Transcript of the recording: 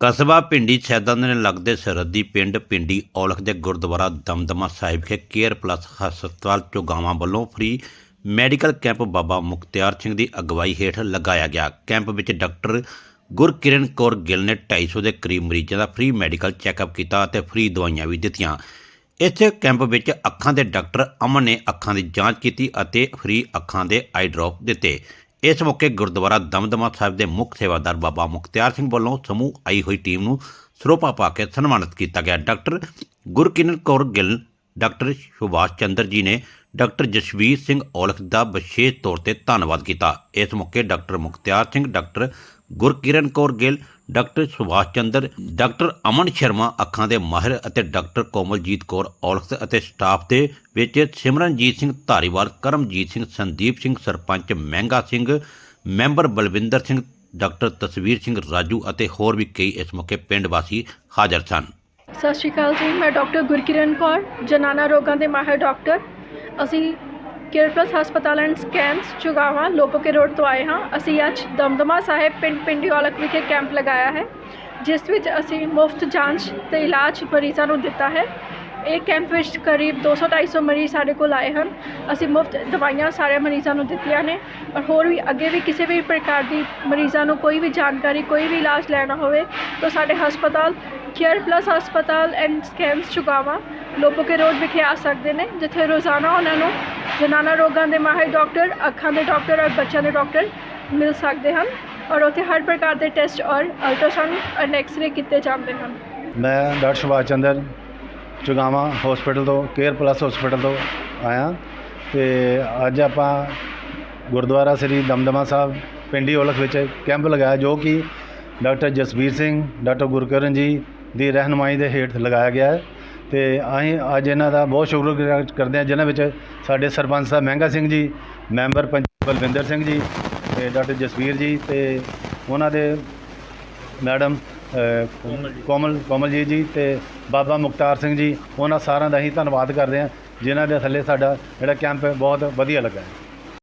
ਕਸਬਾ ਪਿੰਡੀ ਸੈਦਾਂ ਦੇ ਲੱਗਦੇ ਸਰਹੱਦੀ ਪਿੰਡ ਪਿੰਡੀ ਔਲਖ ਦੇ ਗੁਰਦੁਆਰਾ ਦਮਦਮਾ ਸਾਹਿਬ ਵਿਖੇ ਕੇਅਰ ਪਲੱਸ ਹਸਪਤਾਲ ਚੋਗਾਵਾਂ ਵੱਲੋਂ free medical camp Baba Mukhtiar Singh ਦੀ ਅਗਵਾਈ ਹੇਠ ਲਗਾਇਆ ਗਿਆ। ਕੈਂਪ ਵਿੱਚ ਡਾਕਟਰ ਗੁਰਕਿਰਨ ਕੌਰ ਗਿੱਲ ਨੇ 250 ਦੇ ਕਰੀਬ ਮਰੀਜ਼ਾਂ ਦਾ ਫ੍ਰੀ ਮੈਡੀਕਲ ਚੈੱਕਅਪ ਕੀਤਾ ਅਤੇ ਫ੍ਰੀ ਦਵਾਈਆਂ ਵੀ ਦਿੱਤੀਆਂ। ਇਸ ਕੈਂਪ ਵਿੱਚ ਅੱਖਾਂ ਦੇ ਡਾਕਟਰ ਅਮਨ ਨੇ ਅੱਖਾਂ ਦੀ ਜਾਂਚ ਕੀਤੀ ਅਤੇ ਫ੍ਰੀ ਅੱਖਾਂ ਦੇ ਆਈ ਡ੍ਰੌਪ ਦਿੱਤੇ। ਇਸ ਮੌਕੇ ਗੁਰਦੁਆਰਾ ਦਮਦਮਾ ਸਾਹਿਬ ਦੇ ਮੁੱਖ ਸੇਵਾਦਾਰ ਬਾਬਾ ਮੁਖਤਿਆਰ ਸਿੰਘ ਵੱਲੋਂ ਸਮੂਹ ਆਈ ਹੋਈ ਟੀਮ ਨੂੰ ਸਰੋਪਾ ਪਾ ਕੇ ਸਨਮਾਨਿਤ ਕੀਤਾ ਗਿਆ। ਡਾਕਟਰ ਗੁਰਕਿਰਨ ਕੌਰ ਗਿੱਲ, ਡਾਕਟਰ ਸੁਭਾਸ਼ ਚੰਦਰ ਜੀ ਨੇ ਡਾਕਟਰ ਜਸਵੀਰ ਸਿੰਘ ਔਲਖ ਦਾ ਵਿਸ਼ੇਸ਼ ਤੌਰ ਤੇ ਧੰਨਵਾਦ ਕੀਤਾ। ਇਸ ਮੌਕੇ doctor Mukhtiar Singh, doctor Gurkiran Kaur Gill, doctor Subhash Chander, doctor Aman Sharma ਅੱਖਾਂ ਦੇ ਮਾਹਿਰ ਅਤੇ ਡਾਕਟਰ ਕੋਮਲਜੀਤ ਕੌਰ ਔਲਖ ਅਤੇ ਸਟਾਫ ਦੇ ਵਿੱਚ ਸਿਮਰਨਜੀਤ ਸਿੰਘ ਧਾਰੀਵਾਲ, ਕਰਮਜੀਤ ਸਿੰਘ, ਸੰਦੀਪ ਸਿੰਘ, ਸਰਪੰਚ ਮਹਿੰਗਾ ਸਿੰਘ, ਮੈਂਬਰ ਬਲਵਿੰਦਰ ਸਿੰਘ, ਡਾਕਟਰ ਤਸਵੀਰ ਸਿੰਘ ਰਾਜੂ ਅਤੇ ਹੋਰ ਵੀ ਕਈ ਇਸ ਮੌਕੇ ਪਿੰਡ ਵਾਸੀ ਹਾਜ਼ਰ ਸਨ। ਸਤਿ ਸ਼੍ਰੀ ਅਕਾਲ ਜੀ, ਮੈਂ ਡਾਕਟਰ ਗੁਰਕਿਰਨ ਕੌਰ, ਜਨਾਨਾ ਰੋਗਾਂ ਦੇ ਮਾਹਿਰ ਡਾਕਟਰ। ਅਸੀਂ ਕੇਅਰ ਪਲੱਸ ਹਸਪਤਾਲ and scans Chugawa, Lopoke road ਤੋਂ ਆਏ ਹਾਂ। ਅਸੀਂ ਅੱਜ ਦਮਦਮਾ ਸਾਹਿਬ ਪਿੰਡ ਪਿੰਡੀ ਵਿਖੇ ਕੈਂਪ ਲਗਾਇਆ ਹੈ, ਜਿਸ ਵਿੱਚ ਅਸੀਂ ਮੁਫਤ ਜਾਂਚ ਤੇ ਇਲਾਜ ਮਰੀਜ਼ਾਂ ਨੂੰ ਦਿੱਤਾ ਹੈ। ਇਹ ਕੈਂਪ ਵਿੱਚ ਕਰੀਬ 200-250 ਮਰੀਜ਼ ਸਾਡੇ ਕੋਲ ਆਏ ਹਨ। ਅਸੀਂ ਮੁਫਤ ਦਵਾਈਆਂ ਸਾਰੇ ਮਰੀਜ਼ਾਂ ਨੂੰ ਦਿੱਤੀਆਂ ਨੇ ਔਰ ਹੋਰ ਵੀ ਅੱਗੇ ਵੀ ਕਿਸੇ ਵੀ ਪ੍ਰਕਾਰ ਦੀ ਮਰੀਜ਼ਾਂ ਨੂੰ ਕੋਈ ਵੀ ਜਾਣਕਾਰੀ, ਕੋਈ ਵੀ ਇਲਾਜ ਲੈਣਾ ਹੋਵੇ ਤਾਂ ਸਾਡੇ ਹਸਪਤਾਲ ਕੇਅਰ ਪਲੱਸ ਹਸਪਤਾਲ and scans Chugawa Lopoke road ਵਿਖੇ ਆ ਸਕਦੇ ਨੇ, ਜਿੱਥੇ ਰੋਜ਼ਾਨਾ ਉਹਨਾਂ ਨੂੰ ਜਨਾਨਾ ਰੋਗਾਂ ਦੇ ਮਾਹਿਰ ਡਾਕਟਰ ਅੱਖਾਂ ਦੇ ਡਾਕਟਰ ਔਰ ਬੱਚਿਆਂ ਦੇ ਡਾਕਟਰ ਮਿਲ ਸਕਦੇ ਹਨ ਔਰ ਉੱਥੇ ਹਰ ਪ੍ਰਕਾਰ ਦੇ ਟੈਸਟ ਔਰ ਅਲਟਰਾਸਾਊਂਡ ਔਰ ਐਕਸ-ਰੇ ਕੀਤੇ ਜਾਂਦੇ ਹਨ। ਮੈਂ ਡਾਕਟਰ ਸੁਭਾਸ਼ ਚੰਦਰ ਚੁਗਾਵਾਂ ਹਸਪੀਟਲ ਤੋਂ ਕੇਅਰ ਪਲੱਸ ਹਸਪੀਟਲ ਤੋਂ ਆਇਆ ਤੇ ਅੱਜ ਆਪਾਂ ਗੁਰਦੁਆਰਾ ਸ੍ਰੀ ਦਮਦਮਾ ਸਾਹਿਬ, ਪਿੰਡੀ ਔਲਖ ਵਿੱਚ ਕੈਂਪ ਲਗਾਇਆ ਜੋ ਕਿ ਡਾਕਟਰ ਜਸਵੀਰ ਸਿੰਘ, ਡਾਕਟਰ ਗੁਰਕਰਨ ਜੀ ਦੀ ਰਹਿਨੁਮਾਈ ਦੇ ਹੇਠ ਲਗਾਇਆ ਗਿਆ ਹੈ। ਤੇ ਅਸੀਂ ਅੱਜ ਇਹਨਾਂ ਦਾ ਬਹੁਤ ਸ਼ੁਕਰਗੁਜ਼ਾਰ ਕਰਦੇ ਹਾਂ ਜਿਨ੍ਹਾਂ ਵਿੱਚ ਸਾਡੇ ਸਰਪੰਚ ਸਾਹਿਬ ਮਹਿੰਗਾ ਸਿੰਘ ਜੀ ਮੈਂਬਰ ਪੰਚ ਬਲਵਿੰਦਰ ਸਿੰਘ ਜੀ ਤੇ ਡਾਕਟਰ ਜਸਵੀਰ ਜੀ ਤੇ ਉਹਨਾਂ ਦੇ ਮੈਡਮ ਅ, ਕੋਮਲ ਕੋਮਲਜੀਤ ਜੀ ਤੇ ਬਾਬਾ ਮੁਖਤਾਰ ਸਿੰਘ ਜੀ ਉਹਨਾਂ ਸਾਰਿਆਂ ਦਾ ਅਸੀਂ ਧੰਨਵਾਦ ਕਰਦੇ ਹਾਂ ਜਿਨ੍ਹਾਂ ਦੇ ਥੱਲੇ ਸਾਡਾ ਜਿਹੜਾ ਕੈਂਪ ਹੈ ਬਹੁਤ ਵਧੀਆ ਲੱਗਾ ਹੈ।